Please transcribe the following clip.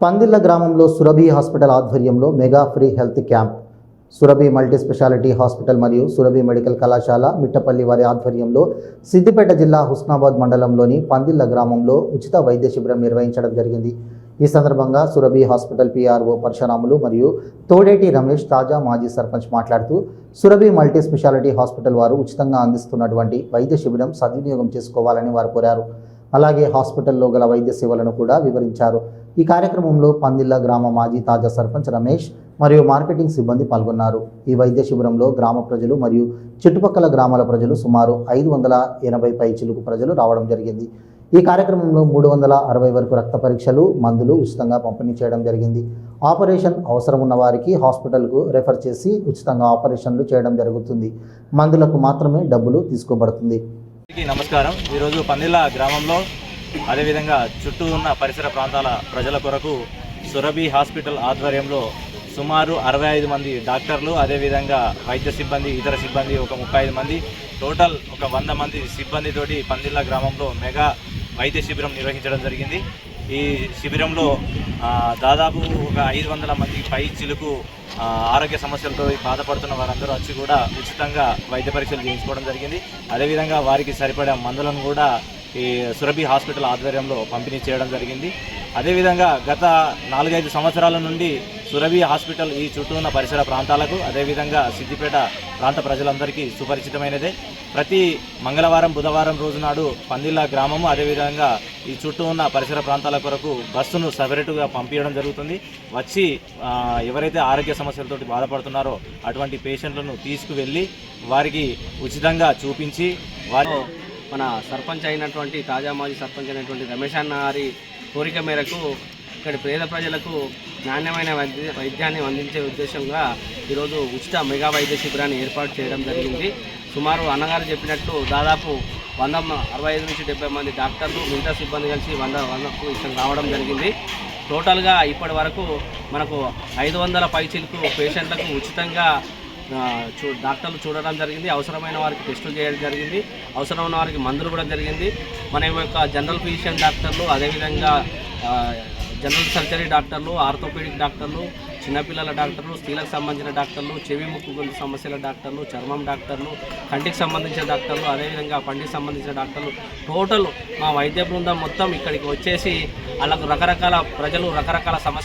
పందిళ్ళ గ్రామంలో సురభి హాస్పిటల్ ఆధ్వర్యంలో mega free health camp Surabhi multi speciality hospital మరియు సురభి మెడికల్ కళాశాల మిట్టపల్లి వారి ఆధ్వర్యంలో సిద్దిపేట జిల్లా హుస్నాబాద్ మండలంలోని పందిళ్ళ గ్రామంలో ఉచిత వైద్య శిబిరం నిర్వహించడం జరిగింది. ఈ సందర్భంగా సురభి హాస్పిటల్ పిఆర్ఓ పరశురాములు మరియు తోడేటి రమేష్ తాజా మాజీ సర్పంచ్ మాట్లాడుతూ సురభి మల్టీ స్పెషాలిటీ హాస్పిటల్ వారు ఉచితంగా అందిస్తున్నటువంటి వైద్య శిబిరం సద్వినియోగం చేసుకోవాలని వారు కోరారు. అలాగే హాస్పిటల్లో గల వైద్య సేవలను కూడా వివరించారు. ఈ కార్యక్రమంలో పందిళ్ళ గ్రామ మాజీ తాజా సర్పంచ్ రమేష్ మరియు మార్కెటింగ్ సిబ్బంది పాల్గొన్నారు. ఈ వైద్య శిబిరంలో గ్రామ ప్రజలు మరియు చుట్టుపక్కల గ్రామాల ప్రజలు సుమారు ఐదు వందల ఎనభై పై చిలుకు ప్రజలు రావడం జరిగింది. ఈ కార్యక్రమంలో మూడు వందల అరవై వరకు రక్త పరీక్షలు మందులు ఉచితంగా పంపిణీ చేయడం జరిగింది. ఆపరేషన్ అవసరం ఉన్న వారికి హాస్పిటల్కు రెఫర్ చేసి ఉచితంగా ఆపరేషన్లు చేయడం జరుగుతుంది. మందులకు మాత్రమే డబ్బులు తీసుకోబడుతుంది. అందరికీ నమస్కారం. ఈరోజు పందిళ్ళ గ్రామంలో అదేవిధంగా చుట్టూ ఉన్న పరిసర ప్రాంతాల ప్రజల కొరకు సురభి హాస్పిటల్ ఆధ్వర్యంలో సుమారు అరవై ఐదు మంది డాక్టర్లు అదేవిధంగా వైద్య సిబ్బంది ఇతర సిబ్బంది ఒక ముప్పై ఐదు మంది టోటల్ ఒక వంద మంది సిబ్బందితోటి పందిళ్ళ గ్రామంలో మెగా వైద్య శిబిరం నిర్వహించడం జరిగింది. ఈ శిబిరంలో దాదాపు ఒక ఐదు వందల మంది పై చిలుకు ఆరోగ్య సమస్యలతో బాధపడుతున్న వారందరూ వచ్చి కూడా ఉచితంగా వైద్య పరీక్షలు చేయించుకోవడం జరిగింది. అదేవిధంగా వారికి సరిపడే మందులను కూడా ఈ సురభి హాస్పిటల్ ఆధ్వర్యంలో పంపిణీ చేయడం జరిగింది. అదేవిధంగా గత నాలుగైదు సంవత్సరాల నుండి సురభి హాస్పిటల్ ఈ చుట్టూ ఉన్న పరిసర ప్రాంతాలకు అదేవిధంగా సిద్దిపేట ప్రాంత ప్రజలందరికీ సుపరిచితమైనదే. ప్రతి మంగళవారం బుధవారం రోజు నాడు పందిళ్ళ గ్రామము అదేవిధంగా ఈ చుట్టూ ఉన్న పరిసర ప్రాంతాల కొరకు బస్సును సపరేటుగా పంపించడం జరుగుతుంది. వచ్చి ఎవరైతే ఆరోగ్య సమస్యలతోటి బాధపడుతున్నారో అటువంటి పేషెంట్లను తీసుకువెళ్ళి వారికి ఉచితంగా చూపించి వారి మన సర్పంచ్ అయినటువంటి తాజా మాజీ సర్పంచ్ అయినటువంటి రమేష్ అన్న గారి కోరిక మేరకు ఇక్కడి పేద ప్రజలకు నాణ్యమైన వైద్య వైద్యాన్ని అందించే ఉద్దేశంగా ఈరోజు ఉచిత మెగా వైద్య శిబిరాన్ని ఏర్పాటు చేయడం జరిగింది. సుమారు అన్నగారు చెప్పినట్టు దాదాపు వంద అరవై ఐదు నుంచి డెబ్బై మంది డాక్టర్లు మిగతా సిబ్బంది కలిసి వంద వందకు ఇక్కడ రావడం జరిగింది. టోటల్గా ఇప్పటి వరకు మనకు ఐదు వందల పైచిలకు పేషెంట్లకు ఉచితంగా చూ డాక్టర్లు చూడడం జరిగింది. అవసరమైన వారికి టెస్టులు చేయడం జరిగింది. అవసరమైన వారికి మందులు కూడా జరిగింది. మన యొక్క జనరల్ ఫిజిషియన్ డాక్టర్లు అదేవిధంగా జనరల్ సర్జరీ డాక్టర్లు ఆర్థోపెడిక్ డాక్టర్లు చిన్నపిల్లల డాక్టర్లు స్త్రీలకు సంబంధించిన డాక్టర్లు చెవి ముక్కు గొంతు సమస్యల డాక్టర్లు చర్మం డాక్టర్లు కంటికి సంబంధించిన డాక్టర్లు అదేవిధంగా పంటికి సంబంధించిన డాక్టర్లు. టోటల్ మా వైద్య బృందం మొత్తం ఇక్కడికి వచ్చేసి వాళ్ళకు రకరకాల ప్రజలు రకరకాల సమస్య